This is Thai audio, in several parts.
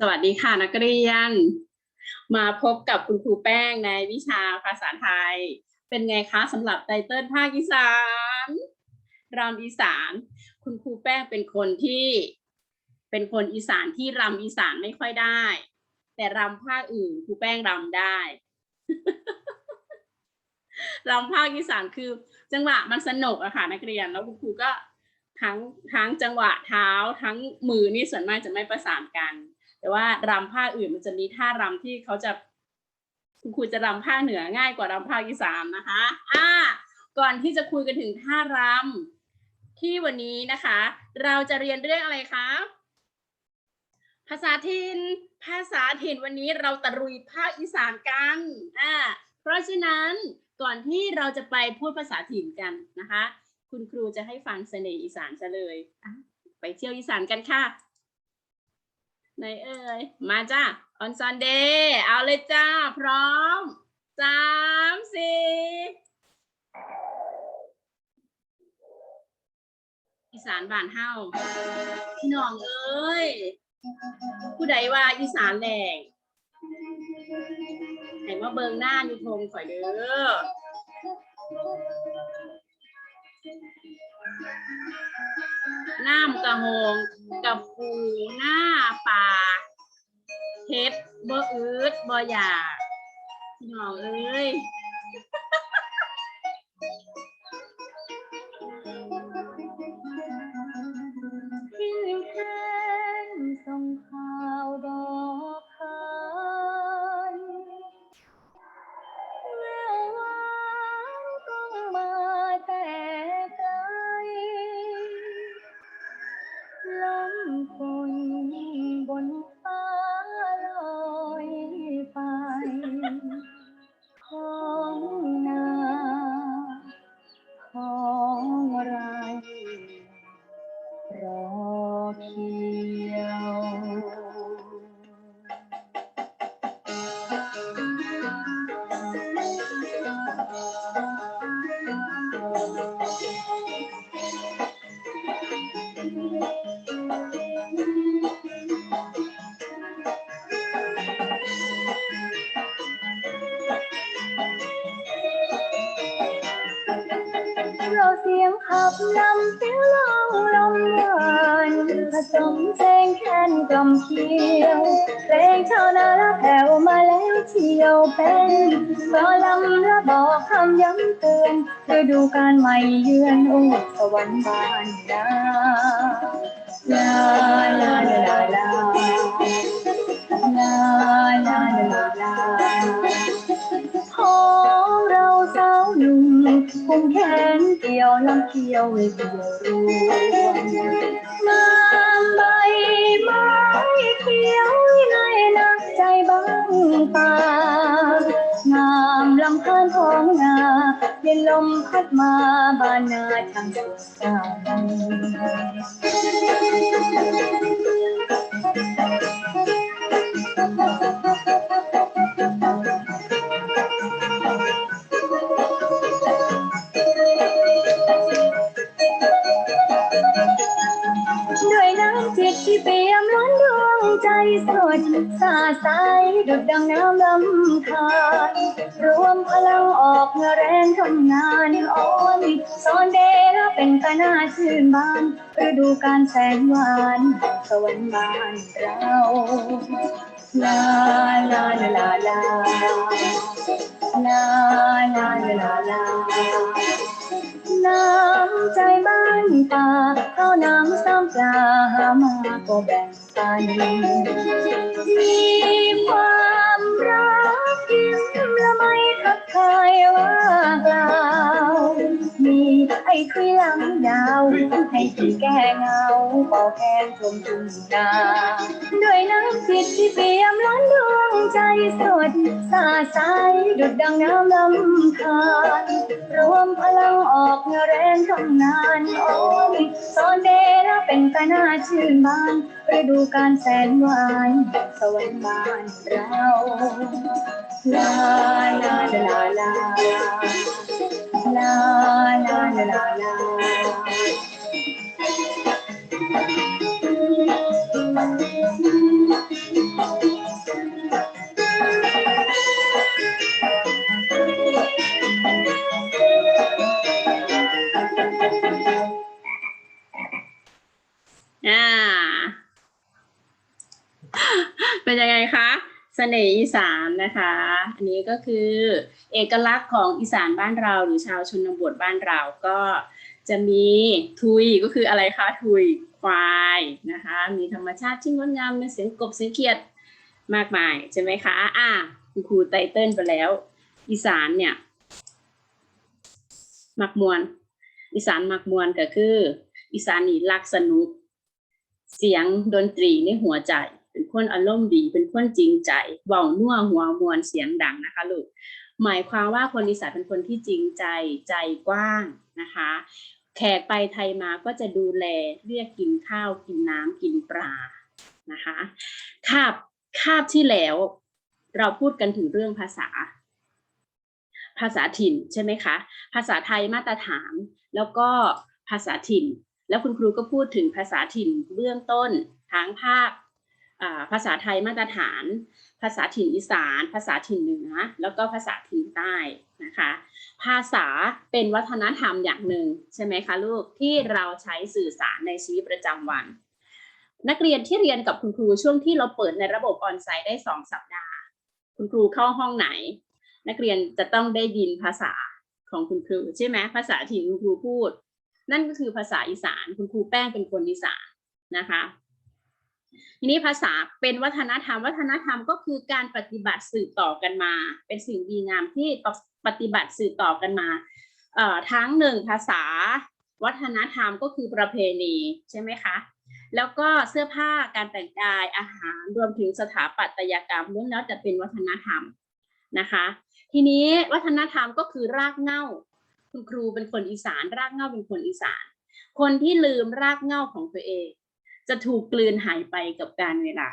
สวัสดีค่ะนักเรียน มาพบกับคุณครูแป้งในวิชาภาษาไทย เป็นไงคะสำหรับไตเติ้ลภาคอีสานรำอีสาน คุณครูแป้งเป็นคนที่ เป็นคนอีสานที่รำอีสานไม่ค่อยได้ แต่รำภาคอื่นครูแป้งรำได้รำภาคอีสานคือ จังหวะมันสนุกอะค่ะนักเรียนแล้วคุณครูก็ทั้งทั้งจังหวะเท้าทั้งมือนี่ส่วนมากจะไม่ประสานกัน แต่ว่ารำภาคอื่นมันจะมีท่ารำที่เขาจะคุณครูจะรำภาคเหนือง่ายกว่ารำภาคอีสานนะคะอ่าก่อนที่จะคุยกันถึงท่ารำที่วันนี้นะคะ เราจะเรียนเรื่องอะไรคะภาษาถิ่นภาษาถิ่นวันนี้เราตะรุยภาคอีสานกันอ่าเพราะฉะนั้นก่อนที่เราจะไปพูดภาษาถิ่นกันนะคะ คุณครูจะให้ฟังเสน่ห์อีสานซะเลย ไปเที่ยวอีสานกันค่ะ ไหนเอ่ย มาจ้าออนซันเดย์เอาเลยจ้า พร้อมสามสี่อีสานบ้านเฮาพี่น้องเอ้ย ผู้ใดว่าอีสานแหลงให้มาเบิงหน้าอยู่ทงข่อยเด้อ น้ำกระหงกระปูหน้าปลาเฮ็ดบ่อืดบ่อยากพี่องเอ้ย ลมฝนบน เราเสียงขับนำเสียงร้องลมหวานผสมเพลงแค้นกล่อมเคียวเพลงชาวนาละแผ่วมาแล้วเที่ยวเป็นกอลำระบอกคำย้ำเตือนฤดูการใหม่เยือนองค์สวรรค์บานนาลาลาลาลาลาลาลาลาลาของเรา คุมแขนเกี่ยวลำเกี่ยวเกี่ยวรวมมาใบไม้เขียวในนักใจบ้างปางามลำพานท้องนาเย็นลมพัดมาบานนาทางสุดสาย สาสาใสดุดดังน้ำลำธารรวมพลังออกเงแรงทำงานอ่อนสอนเดรเป็นกานาชื่นบานฤดูการแสนหวานสวรรค์บ้านเราลาลาลาลา ลาลาลาลาน้ำใจบ้านป่าข้าวน้ำซ้ำปลาหามาก็แบ่งปัน มีความรักยิ้มละไม่ทักทายว่ากล่าว ไอ้คุยหลังยาว ให้ที่แก้เงาเป่าแคนชมทุ่งนาด้วยน้ำจิตที่เปี่ยมล้นดวงใจสดสาใสดุดดังน้ำลำธารรวมพลังออกเงแรงทำงานโอ้ยสอนเดระเป็นกานาชื่นบานฤดูการแสนหวานสวรรค์บ้านเราลาลาลาลา la la la la la เป็นยังไงคะ เสน่ห์อีสานนะคะ อันนี้ก็คือเอกลักษณ์ของอีสานบ้านเราหรือชาวชนบทบ้านเราก็จะมีทุยก็คืออะไรคะทุยควายนะคะ มีธรรมชาติที่งดงามมีเสียงกบเสียงเขียดมากมายใช่ไหมคะอะคุณครูไตเติ้ลไปแล้ว อีสานเนี่ยมักมวน อีสานมักมวนก็คือ อีสานนี่รักสนุก เสียงดนตรีในหัวใจ เป็นคนอารมณ์ดี เป็นคนจริงใจเบานัวหัวมวนเสียงดังนะคะลูกหมายความว่าคนอีสานเป็นคนที่จริงใจใจกว้างนะคะ แขกไปไทยมาก็จะดูแลเรียกกินข้าวกินน้ำกินปลานะคะคาบคาบที่แล้วเราพูดกันถึงเรื่องภาษา ภาษาถิ่นใช่ไหมคะ ภาษาไทยมาตรฐาน แล้วก็ภาษาถิ่น แล้วคุณครูก็พูดถึงภาษาถิ่นเบื้องต้นทั้งภาค ภาษาไทยมาตรฐาน ภาษาถิ่นอีสาน ภาษาถิ่นเหนือ แล้วก็ภาษาถิ่นใต้นะคะ ภาษาเป็นวัฒนธรรมอย่างหนึ่งใช่ไหมคะลูกที่เราใช้สื่อสารในชีวิตประจำวัน นักเรียนที่เรียนกับคุณครูช่วงที่เราเปิดในระบบออนไซต์ได้สองสัปดาห์ คุณครูเข้าห้องไหน นักเรียนจะต้องได้ยินภาษาของคุณครูใช่ไหมภาษาถิ่นคุณครูพูด นั่นก็คือภาษาอีสาน คุณครูแป้งเป็นคนอีสานนะคะ ทีนี้ภาษาเป็นวัฒนธรรม วัฒนธรรมก็คือการปฏิบัติสืบต่อกันมา เป็นสิ่งดีงามที่ปฏิบัติสืบต่อกันมาทั้งหนึ่งภาษาวัฒนธรรมก็คือประเพณีใช่ไหมคะแล้วก็เสื้อผ้าการแต่งกายอาหารรวมถึงสถาปัตยกรรมล้วนแล้วจะเป็นวัฒนธรรมนะคะ ทีนี้วัฒนธรรมก็คือรากเหง้า คุณครูเป็นคนอีสาน รากเหง้าเป็นคนอีสาน คนที่ลืมรากเหง้าของตัวเอง จะถูกกลืนหายไปกับการเวลา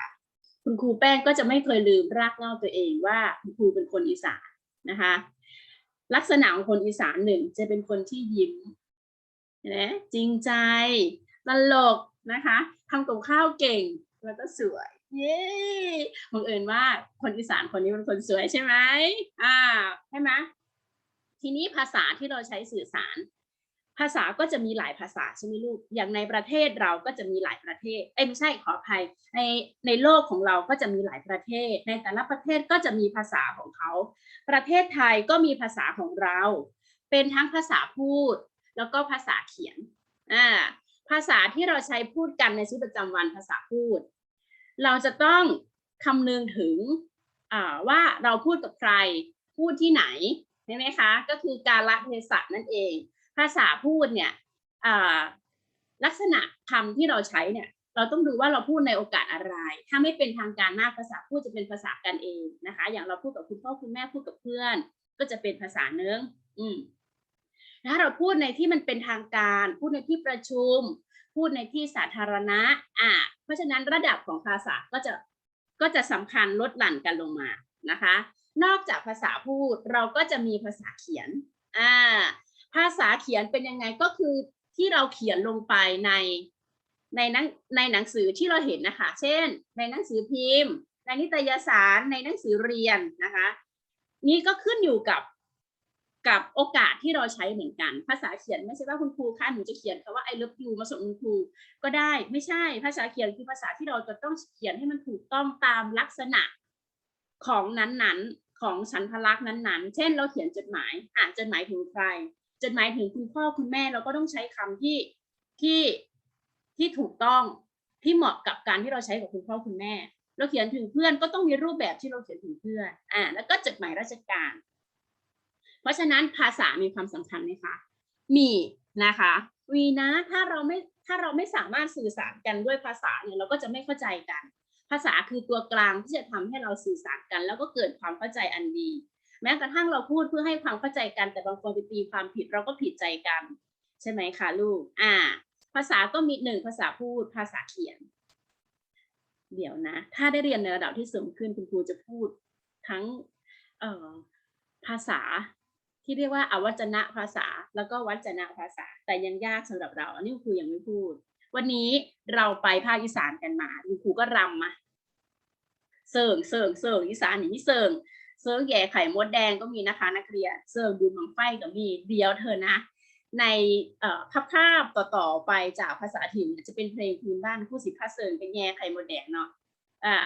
คุณครูแป้งก็จะไม่เคยลืมรากเหง้าตัวเองว่าคุณครูเป็นคนอีสานนะคะ ลักษณะของคนอีสานหนึ่งจะเป็นคนที่ยิ้มนะจริงใจตลกนะคะทำกับข้าวเก่งแล้วก็สวยเย้บังเอิญว่าคนอีสานคนนี้เป็นคนสวยใช่ไหมอ่าใช่ไหมทีนี้ภาษาที่เราใช้สื่อสาร ภาษาก็จะมีหลายภาษาใช่ไหมลูก อย่างในประเทศเราก็จะมีหลายประเทศ เอ้ไม่ใช่ขออภัย ในในโลกของเราก็จะมีหลายประเทศ ในแต่ละประเทศก็จะมีภาษาของเขา ประเทศไทยก็มีภาษาของเรา เป็นทั้งภาษาพูด แล้วก็ภาษาเขียน อ่า ภาษาที่เราใช้พูดกันในชีวิตประจำวันภาษาพูด เราจะต้องคำนึงถึงอ่าว่าเราพูดกับใคร พูดที่ไหนใช่ไหมคะ ก็คือการละเทศะนั่นเอง ภาษาพูดเนี่ยลักษณะคำที่เราใช้เนี่ย เราต้องดูว่าเราพูดในโอกาสอะไร ถ้าไม่เป็นทางการมากภาษาพูดจะเป็นภาษากันเองนะคะ อย่างเราพูดกับคุณพ่อคุณแม่พูดกับเพื่อน ก็จะเป็นภาษาเนื้องอืมถ้าเราพูดในที่มันเป็นทางการ พูดในที่ประชุม พูดในที่สาธารณะ อ่า เพราะฉะนั้นระดับของภาษาก็จะก็จะสำคัญลดหลั่นกันลงมานะคะ นอกจากภาษาพูดเราก็จะมีภาษาเขียน อ่า ภาษาเขียนเป็นยังไงก็คือที่เราเขียนลงไปในในหนังในหนังสือที่เราเห็นนะคะ เช่น ในหนังสือพิมพ์ ในนิตยสารในหนังสือเรียนนะคะ นี่ก็ขึ้นอยู่กับกับโอกาสที่เราใช้เหมือนกัน ภาษาเขียนไม่ใช่ว่าคุณครูคะหนูจะเขียนคำว่า I love you มาส่งคุณครูก็ได้ไม่ใช่ภาษาเขียนคือภาษาที่เราจะต้องเขียนให้มันถูกต้องตามลักษณะของนั้นๆ ของสันพลักษณ์นั้นๆ เช่น เราเขียนจดหมายอ่านจดหมายถึงใคร จดหมายถึงคุณพ่อคุณแม่เราก็ต้องใช้คำที่ที่ที่ถูกต้องที่เหมาะกับการที่เราใช้กับคุณพ่อคุณแม่ เราเขียนถึงเพื่อนก็ต้องมีรูปแบบที่เราเขียนถึงเพื่อนอ่าแล้วก็จดหมายราชการ เพราะฉะนั้นภาษามีความสำคัญไหมคะมีนะคะวีนะถ้าเราไม่ถ้าเราไม่สามารถสื่อสารกันด้วยภาษาเนี่ยเราก็จะไม่เข้าใจกัน ภาษาคือตัวกลางที่จะทำให้เราสื่อสารกัน แล้วก็เกิดความเข้าใจอันดี แม้กระทั่งเราพูดเพื่อให้ความเข้าใจกันแต่บางคนไปตีความผิดเราก็ผิดใจกัน ใช่ไหมคะลูก อ่า ภาษาก็มีหนึ่งภาษาพูดภาษาเขียน เดี๋ยวนะ ถ้าได้เรียนในระดับที่สูงขึ้นคุณครูจะพูดทั้งภาษาที่เรียกว่าอวัจนะภาษา แล้วก็วัจนะภาษา แต่ยังยากสำหรับเรา อันนี้คุณครูยังไม่พูด วันนี้เราไปภาคอีสานกันมาคุณครูก็รำมาเสิร์งเสิร์งเสิร์งอีสานอย่างนี้เสิร์ง เสิร์งแย่ไข่มดแดงก็มีนะคะ นักเรียนเสิร์งดูมังไฟก็มีเดียวเธอนะ ในภาพภาพต่อๆไปจากภาษาถิ่นจะเป็นเพลงพื้นบ้านคู่สิพาเสิร์งเป็นแย่ไข่มดแดงเนาะอ่า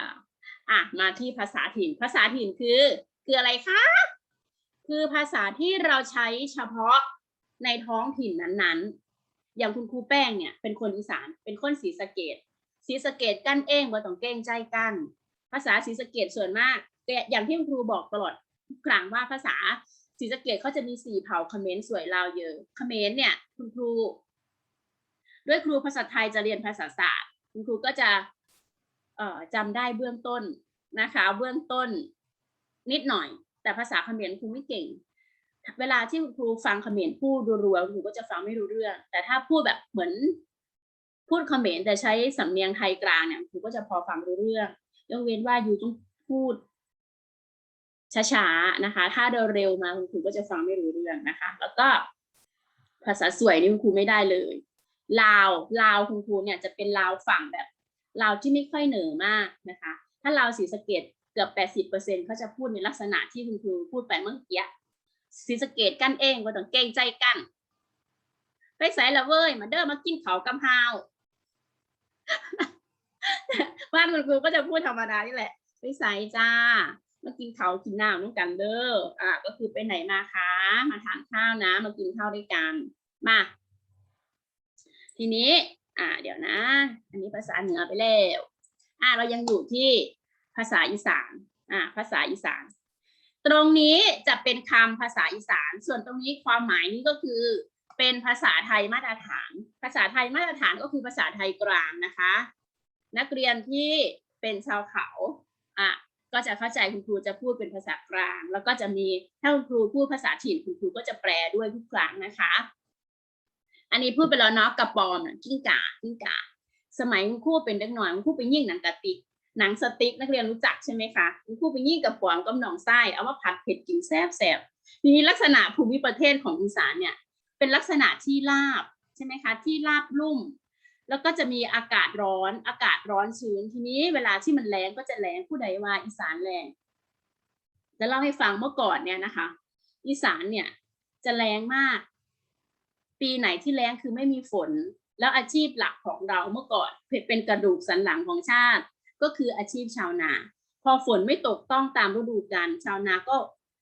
อะมาที่ภาษาถิ่น ภาษาถิ่นคือคืออะไรคะคือภาษาที่เราใช้เฉพาะในท้องถิ่นนั้นๆ อย่างคุณครูแป้งเนี่ยเป็นคนอีสาน เป็นคนศรีสะเกดศรีสะเกดกันเองบ่ต้องเกรงใจกัน ภาษาศรีสะเกดส่วนมาก แต่อย่างที่คุณครูบอกตลอดทุกครั้งว่าภาษาศรีสะเกดเขาจะมีสี่เผ่าเขมรสวยลาวเยอะเขมรเนี่ย คุณครู ด้วยครูภาษาไทยจะเรียนภาษาศาสตร์ คุณครูก็จะเอ่อจำได้เบื้องต้นนะคะ เบื้องต้นนิดหน่อย แต่ภาษาเขมรครูไม่เก่ง เวลาที่คุณครูฟังเขมรพูดรัวๆคุณครูก็จะฟังไม่รู้เรื่อง แต่ถ้าพูดแบบเหมือน พูดเขมรแต่ใช้สำเนียงไทยกลางเนี่ยครูก็จะพอฟังรู้เรื่องยกเว้นว่าอยู่ต้องพูด ช้าๆนะคะ ถ้าเร็วๆมาคุณครูก็จะฟังไม่รู้เรื่องนะคะ แล้วก็ภาษาสวยนี่คุณครูไม่ได้เลยลาวลาวคุณครูเนี่ยจะเป็นลาวฝั่งแบบลาวที่ไม่ค่อยเหนือมากนะคะ ถ้าลาวศรีสะเกดเกือบแปดสิบเปอร์เซ็นเขาจะพูดในลักษณะที่คุณครูพูดไปเมื่อกี้ศรีสะเกดกันเองก็ต้องเกรงใจกัน ไปใส่ละเว้ยมาเด้อมากินเขากำฮาวบ้านคุณครูก็จะพูดธรรมดานี่แหละไปใส่จ้า มากินเขาวกินน้ำน้องกันเด้ออะก็คือไปไหนมาคะ มาทานข้าวนะ มากินข้าวด้วยกัน มา ทีนี้ อ่า เดี๋ยวนะ อันนี้ภาษาเหนือไปแล้ว อ่า เรายังอยู่ที่ภาษาอีสาน อ่า ภาษาอีสาน ตรงนี้จะเป็นคำภาษาอีสาน ส่วนตรงนี้ความหมายนี้ก็คือ เป็นภาษาไทยมาตรฐาน ภาษาไทยมาตรฐานก็คือภาษาไทยกลางนะคะ นักเรียนที่เป็นชาวเขา อะ ก็จะเข้าใจคุณครูจะพูดเป็นภาษากลาง แล้วก็จะมีถ้าคุณครูพูดภาษาถิ่นคุณครูก็จะแปลด้วยทุกครั้งนะคะ อันนี้พูดไปแล้วเนาะกระปอมน่ะกิ้งก่ากิ้งก่าสมัยคุณครูเป็นเด็กหน่อยคุณครูไปยิ่งหนังกะติกหนังสติ๊กนักเรียนรู้จักใช่ไหมคะคุณครูไปยิ่งกับปอมกับหนองไส้เอามาผัดเผ็ดกินแซ่บแซ่บทีนี้ลักษณะภูมิประเทศของอีสานเนี่ยเป็นลักษณะที่ราบใช่ไหมคะที่ราบลุ่ม แล้วก็จะมีอากาศร้อนอากาศร้อนชื้นทีนี้เวลาที่มันแรงก็จะแรงผู้ใดว่าอีสานแรงจะเล่าให้ฟังเมื่อก่อนเนี่ยนะคะ อีสานเนี่ยจะแรงมาก ปีไหนที่แรงคือไม่มีฝน แล้วอาชีพหลักของเราเมื่อก่อนเป็นกระดูกสันหลังของชาติ ก็คืออาชีพชาวนา พอฝนไม่ตกต้องตามฤดูกาลชาวนาก็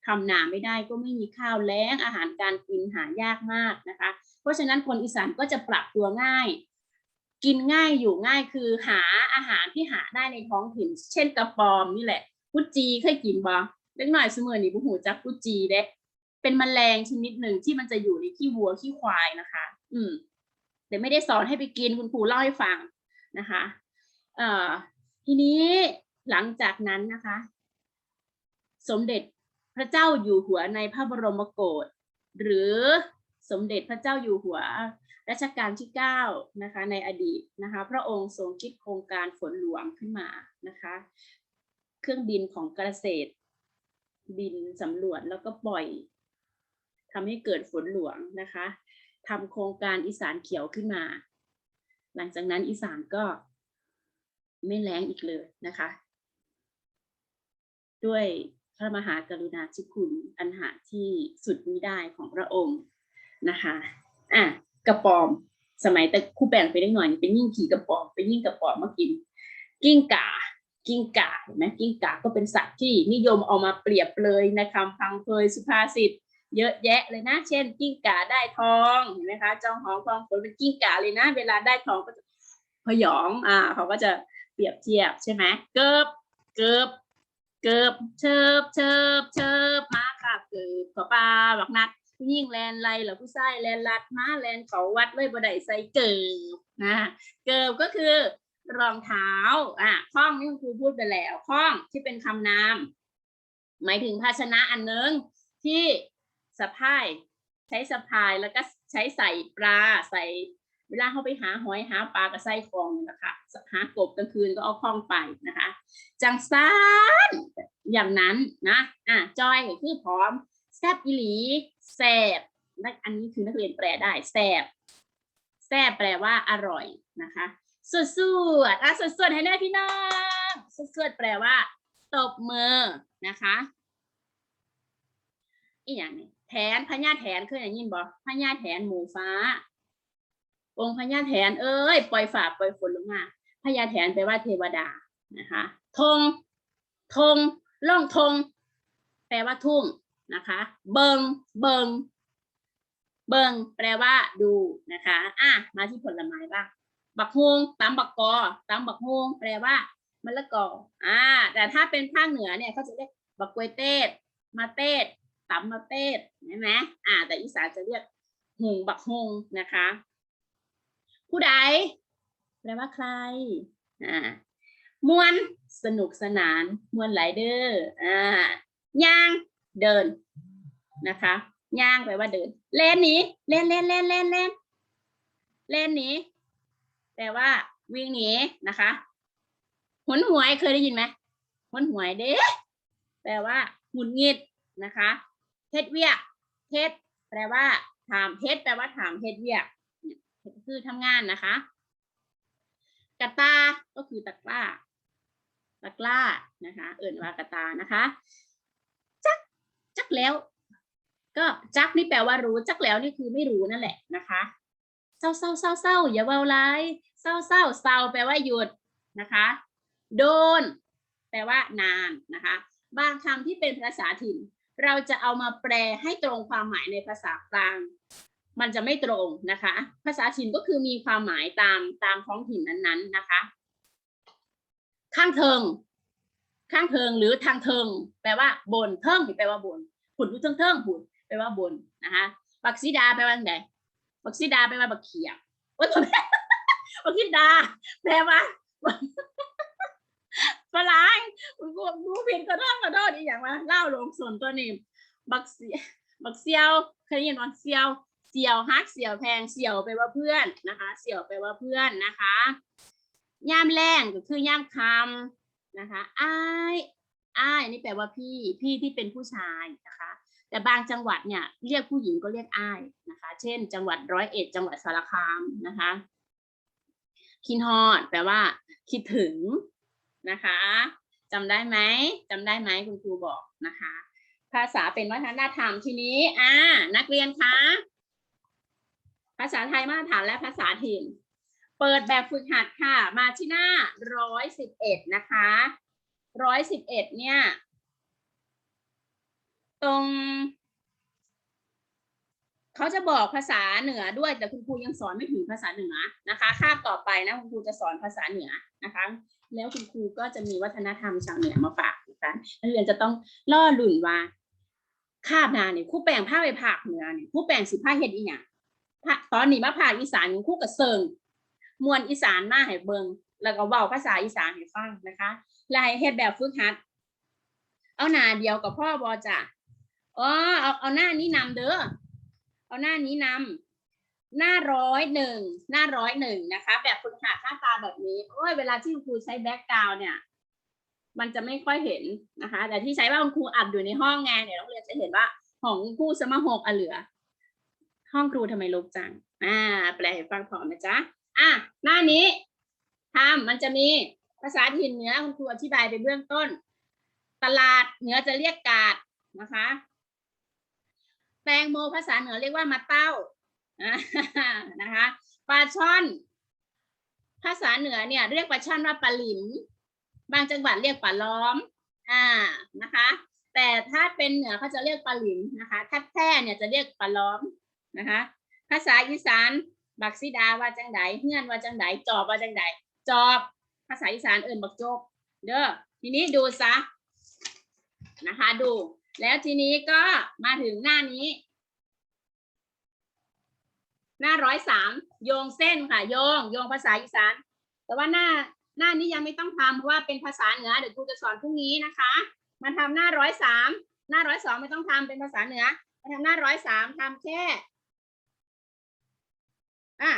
ทำนาไม่ได้ก็ไม่มีข้าวแล้งอาหารการกินหายากมากนะคะ เพราะฉะนั้นคนอีสานก็จะปรับตัวง่าย กินง่ายอยู่ง่ายคือหาอาหารที่หาได้ในท้องถิ่น เช่นกระปอมนี่แหละกุจีเคยกินบ่เล็กหน่อยเสมอนี่บุหูจักกุจีเด็กเป็นแมลงชนิดหนึ่งที่มันจะอยู่ในขี้วัวขี้ควายนะคะ อืมแต่ไม่ได้สอนให้ไปกินคุณครูเล่าให้ฟังนะคะ เอ่อทีนี้หลังจากนั้นนะคะ สมเด็จพระเจ้าอยู่หัวในพระบรมโกศหรือ สมเด็จพระเจ้าอยู่หัวรัชกาลที่9นะคะในอดีตนะคะพระองค์ทรงคิดโครงการฝนหลวงขึ้นมานะคะเครื่องบินของเกษตร บินสำรวจแล้วก็ปล่อยทำให้เกิดฝนหลวงนะคะทำโครงการอีสานเขียวขึ้นมา หลังจากนั้นอีสานก็ไม่แล้งอีกเลยนะคะ ด้วยพระมหากรุณาธิคุณอันหาที่สุดมิได้ของพระองค์ นะคะอะกระปอม สมัยแต่ครู่แบ่งไปได้หน่อยเป็นยิ่งขี่กระปอมเป็นยิ่งกระปอมมากิน กิ้งก่ากิ้งก่าเห็นไหมกิ้งก่าก็เป็นสัตว์ที่นิยมเอามาเปรียบเลยในคำพังเพยสุภาษิตเยอะแยะเลยนะ เช่น กิ้งก่าได้ทองเห็นไหมคะจองหองทองผลเป็นกิ้งก่าเลยนะ เวลาได้ทองก็จะพยองอ่าเขาก็จะเปรียบเทียบใช่ไหมเกิบเกิบเกิบเชิบเชิบเชิบมาค่ะเกิบขอปลาบักนัด ผู้ยิ่งแลนไลเหรือผู้ชายแลนลัดมาแลนเขาวัดเลยบ่ได้ใส่เกิบนะเกิบก็คือรองเท้าอะข้องนี่คุณครูพูดไปแล้วข้องที่เป็นคำนาม หมายถึงภาชนะอันนึงที่สะพายใช้สะพายแล้วก็ใช้ใส่ปลาใส่ เวลาเขาไปหาหอยหาปลาก็ใส่คลองนะคะหากบกลางคืนก็เอาคล้องไปนะคะ จังซานอย่างนั้นนะอะจอยก็คือพร้อม แซบอีหลีแซบอันนี้คือนักเรียนแปลได้แซบแซบแปลว่าอร่อยนะคะสวดสวดอะสวดสวดให้ได้พี่น้องสวดสวดแปลว่า ตบมือนะคะอีกอย่างหนี้แทนพญาแทนเคยได้ยินบ่พญาแทนหมูฟ้า องค์พญาแทนเอ้ยปล่อยฝาปล่อยฝนลงมาพญาแทนแปลว่าเทวดานะคะธงธงล่องธงแปลว่าทุ่ง นะคะเบิงเบิงเบิงแปลว่าดูนะคะอะมาที่ผลไม้บ้างบักฮวงตำบักกอตำบักฮวงแปลว่ามะละกออ่า แต่ถ้าเป็นภาคเหนือเนี่ยเขาจะเรียกบักกวยเต้มาเต้ตำมาเต้ใช่ไหมอ่า แต่อีสานจะเรียกหงบักฮวงนะคะ ผู้ใดแปลว่าใครอ่ามวนสนุกสนานมวนไหลเดอร์อ่าย่าง เดินนะคะย่างแปลว่าเดิน เล่นหนีเล่นเล่นเล่นเล่นเล่นเล่นหนีแปลว่าวิ่งหนีนะคะหนหวยเคยได้ยินไหมหนหวยเด้แปลว่าหงุดหงิดนะคะเฮ็ดเวียกเฮ็ดแปลว่าถามเฮ็ดแปลว่าถามเฮ็ดเวียกคือทำงานนะคะกระตาก็คือตะกร้า ตะกร้านะคะ เอิ่นว่ากระตานะคะ จักแล้ว ก็จักนี่แปลว่ารู้จักแล้วนี่คือไม่รู้นั่นแหละนะคะเศร้าเศร้าเศร้าเศร้าอย่าเว้าร้ายเศร้าเศร้าเศร้าแปลว่าหยุดนะคะโดน แปลว่านานนะคะ บางคำที่เป็นภาษาถิ่น เราจะเอามาแปลให้ตรงความหมายในภาษากลาง มันจะไม่ตรงนะคะ ภาษาถิ่นก็คือมีความหมายตามตามท้องถิ่นนั้นๆนะคะ ข้างเทิง ข้างเทิงหรือทางเทิง แปลว่าบนเทิงแปลว่าบนผุนอยู่เทิงเทิงผุนแปลว่าบนนะคะบักซีดาแปลว่าไงบักซีดาแปลว่าบักเขียบโอ้ยตัวแม่บักซีดา แปลว่าฝรั่งคุณกูดูผิดก็โทษก็โทษอีกอย่างว่าเล่าลงส่วนตัวนี้บักเสียบักเซียวเคยยินว่าเซียวเซียวฮักเซียวแพงเซียวแปลว่าเพื่อนนะคะเซียวแปลว่าเพื่อนนะคะย่ามแรงก็คือย่ามคำ นะคะอ้ายอ้นี่แปลว่าพี่พี่ที่เป็นผู้ชายนะคะ แต่บางจังหวัดเนี่ยเรียกผู้หญิงก็เรียกอ้นะคะ เช่น จังหวัดร้อยเอ็ดจังหวัดสารคามนะคะคินฮอดแปลว่า คิดถึงนะคะจำได้ไหมจำได้ไหมคุณครูบอกนะคะ ภาษาเป็นวัฒนธรรมทีนี้อ่านักเรียนคะภาษาไทยมาตรฐานและภาษาถิ่น เปิดแบบฝึกหัดค่ะ มาที่หน้าร้อยสิบเอ็ดนะคะร้อยสิบเอ็ดเนี่ย ตรง เขาจะบอกภาษาเหนือด้วย แต่คุณครูยังสอนไม่ถึงภาษาเหนือนะคะคาบต่อไปนะคุณครูจะสอนภาษาเหนือนะคะ แล้วคุณครูก็จะมีวัฒนธรรมชาวเหนือมาฝากนะคะนักเรียนจะต้องล่อหลุ่นว่าคาบหนาเนี่ยคู่แปลงผ้าไปผากเหนือเนี่ยคู่แปลงสิผ้าเฮ็ดอีหยังตอนนี้มาผากอีสานคู่กับเซิง มวนอีสานมาให้เบิงแล้วก็เว้าภาษาอีสานให้ฟังนะคะลายเฮ็ดแบบฝึกหัด เอาหน้าเดียวกับพ่อบอจ้ะอ๋อเอาเอาหน้านี้นำเด้อเอาหน้านี้นำหน้าร้อยหนึ่งหน้าร้อยหนึ่งนะคะ แบบฝึกหัดหน้าตาแบบนี้โอ้ยเวลาที่ครูใช้แบ็กกราวเนี่ย มันจะไม่ค่อยเห็นนะคะ แต่ที่ใช้ว่าคุณครูอัดอยู่ในห้องไงเดี๋ยนักเรียนจะเห็นว่าของครูสมหกอเหลือ ห้องครูทำไมลบจังอ่า แปลให้ฟังพร้อมนะจ๊ะ อะหน้านี้ทำมันจะมีภาษาถิ่นเหนือคุณครูอธิบายไปเบื้องต้น ตลาดเหนือจะเรียกกาดนะคะแตงโมภาษาเหนือเรียกว่ามาเต้านะคะปลาช่อน ภาษาเหนือเนี่ยเรียกปลาช่อนว่าปลาหลิม บางจังหวัดเรียกปลาล้อมอ่านะคะ แต่ถ้าเป็นเหนือเขาจะเรียกปลาหลิมนะคะถ้าแพร่เนี่ยจะเรียกปลาล้อมนะคะ ภาษาอีสาน บักซิดาว่าจังไดเฮือนว่าจังไดจอบว่าจังไดจอบ ภาษาอีสานเอิ่นบักโจกเด้อทีนี้ดูซะนะคะดู แล้วทีนี้ก็มาถึงหน้านี้ หน้าร้อยสามโยงเส้นค่ะ โยง โยงภาษาอีสาน แต่ว่าหน้าหน้านี้ยังไม่ต้องทำเพราะว่าเป็นภาษาเหนือเดี๋ยวครูจะสอนพรุ่งนี้นะคะ มาทำหน้าร้อยสามหน้าร้อยสองไม่ต้องทำเป็นภาษาเหนือมาทำหน้าร้อยสามทำแค่ อะ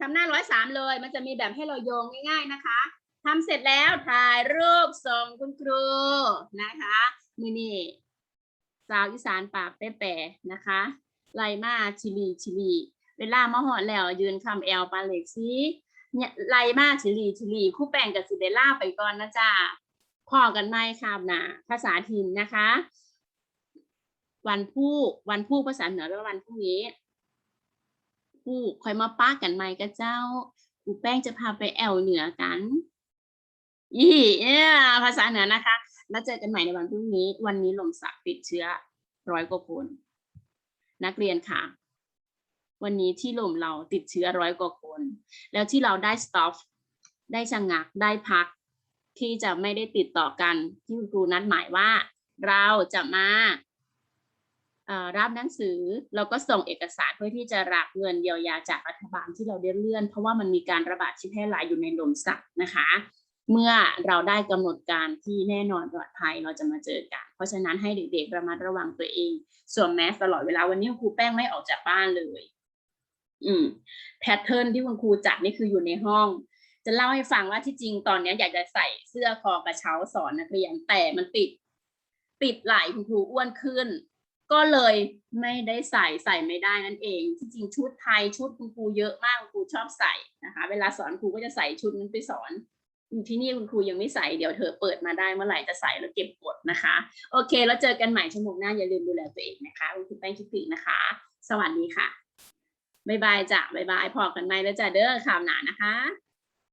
ทำหน้าร้อยสามเลย มันจะมีแบบให้เราโยงง่าย ๆนะคะทำเสร็จแล้วถ่ายรูปส่งคุณครูนะคะมือนี่สาวอีสานปากแป๊ะๆนะคะไลมาชิลีชิลีเวลามาหอดแล้ว ยืนคำแอลปาเล็กซิเนี่ยไลมาชิลีชิลีคู่แป้งกับสิเดล่าไปก่อนนะจ๊ะพอกันไหมครับนะภาษาถิ่นนะคะ วันผู้วันผู้ภาษาเหนือแปลว่าวันพรุ่งนีู้คอยมาป้ากันไหมกับเจ้าครูแป้งจะพาไปแอลเหนือกันยี่เนี่ยภาษาเหนือนะคะ แล้วเจอกันใหม่ในวันพรุ่งนี้ วันนี้ลมสักติดเชื้อร้อยกว่าคน นักเรียนค่ะ วันนี้ที่ลมเราติดเชื้อร้อยกว่าคน แล้วที่เราได้ stop ได้ชะงัก ได้พัก ที่จะไม่ได้ติดต่อกัน ที่คุณครูนัดหมายว่า เราจะมา รับหนังสือแล้วก็ส่งเอกสารเพื่อที่จะรับเงินเยียวยาจากรัฐบาลที่เราได้เลื่อน เพราะว่ามันมีการระบาดที่แพร่หลายอยู่ในลมสักนะคะ เมื่อเราได้กำหนดการที่แน่นอนปลอดภัยเราจะมาเจอกัน เพราะฉะนั้นให้เด็กๆระมัดระวังตัวเองสวมแมสตลอดเวลาวันนี้ครูแป้งไม่ออกจากบ้านเลย อืมแพทเทิร์นที่คุณครูจัดนี่คืออยู่ในห้องจะเล่าให้ฟังว่าที่จริงตอนนี้อยากจะใส่เสื้อคอกระเช้าสอนนักเรียนแต่มันปิดปิดไหลคุณครูอ้วนขึ้น ก็เลยไม่ได้ใส่ใส่ไม่ได้นั่นเองที่จริงชุดไทยชุดคุณครูเยอะมากคุณครูชอบใส่นะคะ เวลาสอนครูก็จะใส่ชุดนั้นไปสอนที่นี่คุณครูยังไม่ใส่เดี๋ยวเธอเปิดมาได้เมื่อไหร่จะใส่แล้วเก็บกดนะคะ โอเค แล้วเจอกันใหม่ชั่วโมงหน้าอย่าลืมดูแลตัวเองนะคะคุณครูแป้งคิดถึงนะคะ สวัสดีค่ะบ๊ายบายจ้ะบ๊ายบายพอกันไหมแล้วจ้ะเด้อข่าวหนานะคะ